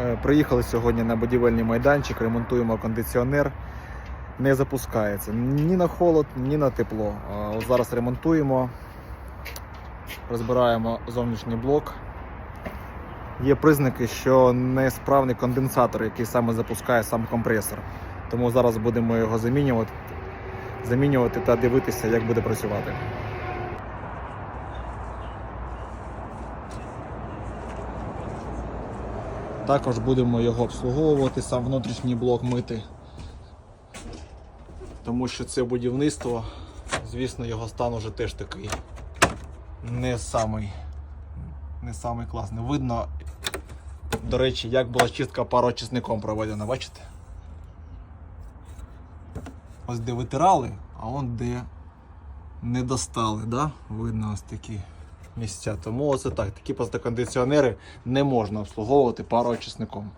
Е, Приїхали сьогодні на будівельний майданчик, ремонтуємо кондиціонер. Не запускається ні на холод, ні на тепло. От Зараз ремонтуємо, розбираємо зовнішній блок. Є признаки, що несправний конденсатор, який саме запускає сам компресор. Тому зараз будемо його замінювати, замінювати та дивитися, як буде працювати. Також будемо його обслуговувати, сам внутрішній блок мити. Тому що це будівництво, звісно, його стан уже теж такий не самий, не самий класний. Видно, до речі, як була чистка пароочисником проведена, бачите? Ось де витирали, а он де не достали, да? видно ось такі місця. Тому оце так, такі просто кондиціонери не можна обслуговувати пароочисником.